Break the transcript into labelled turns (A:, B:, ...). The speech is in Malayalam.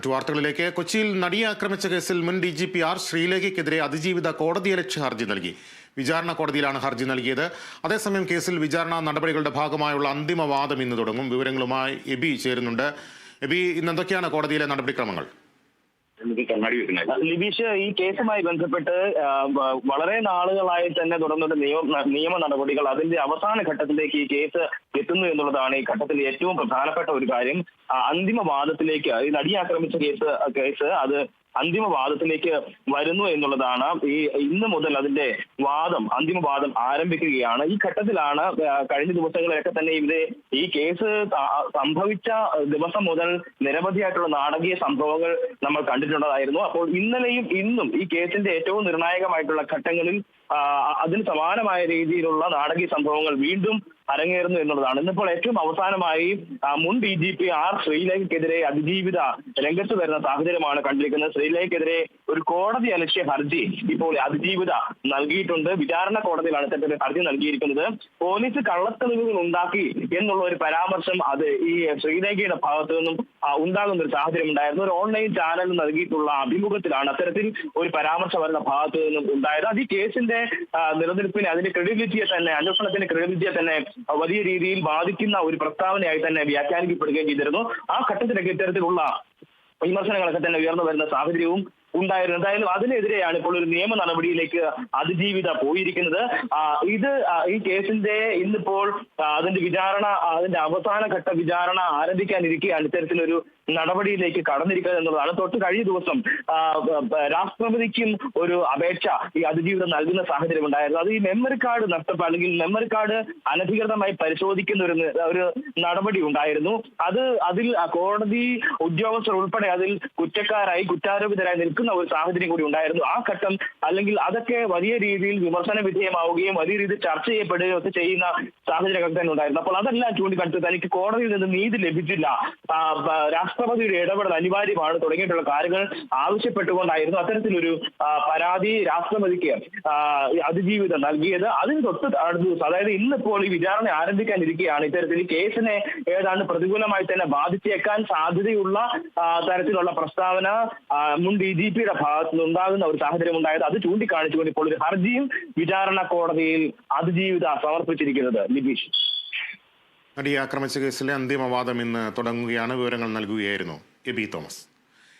A: മറ്റു വാർത്തകളിലേക്ക് കൊച്ചിയിൽ നടിയെ ആക്രമിച്ച കേസിൽ മുൻ ഡി ജി പി ആർ ശ്രീലേഖയ്ക്കെതിരെ അതിജീവിത കോടതിയലക്ഷ്യ ഹർജി നൽകി. വിചാരണ കോടതിയിലാണ് ഹർജി നൽകിയത്. അതേസമയം കേസിൽ വിചാരണ നടപടികളുടെ ഭാഗമായുള്ള അന്തിമവാദം ഇന്ന് തുടങ്ങും. വിവരങ്ങളുമായി എബി ചേരുന്നുണ്ട്. എബി ഇന്ന് എന്തൊക്കെയാണ് കോടതിയിലെ നടപടിക്രമങ്ങൾ?
B: വെക്കുന്നത്
C: ലിബീഷ് ഈ കേസുമായി ബന്ധപ്പെട്ട് വളരെ നാളുകളായി തന്നെ തുടർന്നിട്ട് നിയമ നിയമ നടപടികൾ അതിന്റെ അവസാന ഘട്ടത്തിലേക്ക് ഈ കേസ് എത്തുന്നു എന്നുള്ളതാണ് ഈ ഘട്ടത്തിൽ ഏറ്റവും പ്രധാനപ്പെട്ട ഒരു കാര്യം. അന്തിമ വാദത്തിലേക്ക് ഈ നടിയെ ആക്രമിച്ച കേസ് കേസ് അത് അന്തിമ വാദത്തിലേക്ക് വരുന്നു എന്നുള്ളതാണ് ഈ ഇന്ന് മുതൽ അതിന്റെ വാദം അന്തിമ വാദം ആരംഭിക്കുകയാണ്. ഈ ഘട്ടത്തിലാണ് കഴിഞ്ഞ ദിവസങ്ങളിലൊക്കെ തന്നെ ഇവിടെ ഈ കേസ് സംഭവിച്ച ദിവസം മുതൽ നിരവധിയായിട്ടുള്ള നാടകീയ സംഭവങ്ങൾ നമ്മൾ കണ്ടിട്ടുള്ളതായിരുന്നു. അപ്പോൾ ഇന്നലെയും ഇന്നും ഈ കേസിന്റെ ഏറ്റവും നിർണായകമായിട്ടുള്ള ഘട്ടങ്ങളിൽ അതിന് സമാനമായ രീതിയിലുള്ള നാടകീയ സംഭവങ്ങൾ വീണ്ടും അരങ്ങേറുന്നു എന്നുള്ളതാണ്. ഇന്നിപ്പോൾ ഏറ്റവും അവസാനമായി മുൻ ഡി ജി പി ആർ ശ്രീലേഖയ്ക്കെതിരെ അതിജീവിത രംഗത്ത് വരുന്ന സാഹചര്യമാണ് കണ്ടിരിക്കുന്നത്. ശ്രീലേഖയ്ക്കെതിരെ ഒരു കോടതി അലക്ഷ്യ ഹർജി ഇപ്പോൾ അതിജീവിത നൽകിയിട്ടുണ്ട്. വിചാരണ കോടതിയിലാണ് ഇത്തരത്തിൽ ഹർജി നൽകിയിരിക്കുന്നത്. പോലീസ് കള്ളത്തെളിവുകൾ ഉണ്ടാക്കി എന്നുള്ള ഒരു പരാമർശം അത് ഈ ശ്രീലേഖയുടെ ഭാഗത്തു നിന്നും ഉണ്ടാകുന്ന ഒരു സാഹചര്യം ഉണ്ടായിരുന്നു. ഒരു ഓൺലൈൻ ചാനൽ നൽകിയിട്ടുള്ള അഭിമുഖത്തിലാണ് അത്തരത്തിൽ ഒരു പരാമർശം വരുന്ന ഭാഗത്തു നിന്നും ഉണ്ടായത്. അത് ഈ കേസിന്റെ ആ, നിലനിൽപ്പിനെ അതിന്റെ ക്രെഡിബിലിറ്റിയെ തന്നെ അന്വേഷണത്തിന്റെ ക്രെഡിബിലിറ്റിയെ തന്നെ വലിയ രീതിയിൽ ബാധിക്കുന്ന ഒരു പ്രസ്താവനയായി തന്നെ വ്യാഖ്യാനിക്കപ്പെടുകയും ചെയ്തിരുന്നു. ആ ഘട്ടത്തിലൊക്കെ ഇത്തരത്തിലുള്ള വിമർശനങ്ങളൊക്കെ തന്നെ ഉയർന്നു വരുന്ന സാഹചര്യവും ഉണ്ടായിരുന്നു. എന്തായാലും അതിനെതിരെയാണ് ഇപ്പോൾ ഒരു നിയമ നടപടിയിലേക്ക് അതിജീവിത പോയിരിക്കുന്നത്. ഇത് ഈ കേസിന്റെ ഇന്നിപ്പോൾ അതിന്റെ വിചാരണ അതിന്റെ അവസാന ഘട്ട വിചാരണ ആരംഭിക്കാനിരിക്കുകയാണ് ഇത്തരത്തിലൊരു നടപടിയിലേക്ക് കടന്നിരിക്കുന്നത് എന്നുള്ളതാണ്. തൊട്ട് കഴിഞ്ഞ ദിവസം രാഷ്ട്രപതിക്കും ഒരു അപേക്ഷ ഈ അതിജീവിതം നൽകുന്ന സാഹചര്യം ഉണ്ടായിരുന്നു. അത് ഈ മെമ്മറി കാർഡ് നഷ്ടപ്പെട്ട അല്ലെങ്കിൽ മെമ്മറി കാർഡ് അനധികൃതമായി പരിശോധിക്കുന്ന ഒരു ഒരു നടപടി ഉണ്ടായിരുന്നു. അത് അതിൽ കോടതി ഉദ്യോഗസ്ഥർ ഉൾപ്പെടെ അതിൽ കുറ്റക്കാരായി കുറ്റാരോപിതരായി നിൽക്കുന്ന ഒരു സാഹചര്യം കൂടി ഉണ്ടായിരുന്നു. ആ ഘട്ടം അല്ലെങ്കിൽ അതൊക്കെ വലിയ രീതിയിൽ വിമർശന വിധേയമാവുകയും വലിയ രീതിയിൽ ചർച്ച ചെയ്യപ്പെടുകയും ഒക്കെ ചെയ്യുന്ന സാഹചര്യങ്ങൾ തന്നെ ഉണ്ടായിരുന്നു. അപ്പോൾ അതെല്ലാം ചൂണ്ടിക്കാണിച്ച് തനിക്ക് കോടതിയിൽ നിന്ന് നീതി ലഭിച്ചില്ല. രാഷ്ട്രപതിയുടെ ഇടപെടൽ അനിവാര്യമാണ് തുടങ്ങിയിട്ടുള്ള കാര്യങ്ങൾ ആവശ്യപ്പെട്ടുകൊണ്ടായിരുന്നു അത്തരത്തിലൊരു പരാതി രാഷ്ട്രപതിക്ക് അതിജീവിതം നൽകിയത്. അതിന് തൊട്ട് അടുത്ത ദിവസം അതായത് ഇന്നിപ്പോൾ ഈ വിചാരണ ആരംഭിക്കാനിരിക്കുകയാണ് ഇത്തരത്തിൽ കേസിനെ ഏതാണ്ട് പ്രതികൂലമായി തന്നെ ബാധിച്ചേക്കാൻ സാധ്യതയുള്ള തരത്തിലുള്ള പ്രസ്താവന മുൻ ഡി ജി പിയുടെ ഭാഗത്തു നിന്ന് ഉണ്ടാകുന്ന ഒരു സാഹചര്യം ഉണ്ടായത് അത് ചൂണ്ടിക്കാണിച്ചുകൊണ്ട് ഇപ്പോൾ ഒരു ഹർജിയും വിചാരണ കോടതിയിൽ അതിജീവിത സമർപ്പിച്ചിരിക്കുന്നത് നിബീഷ്
A: നടിയെ ആക്രമിച്ച കേസിലെ അന്തിമവാദം ഇന്ന് തുടങ്ങുകയാണ്. വിവരങ്ങൾ നൽകുകയായിരുന്നു എബി തോമസ്.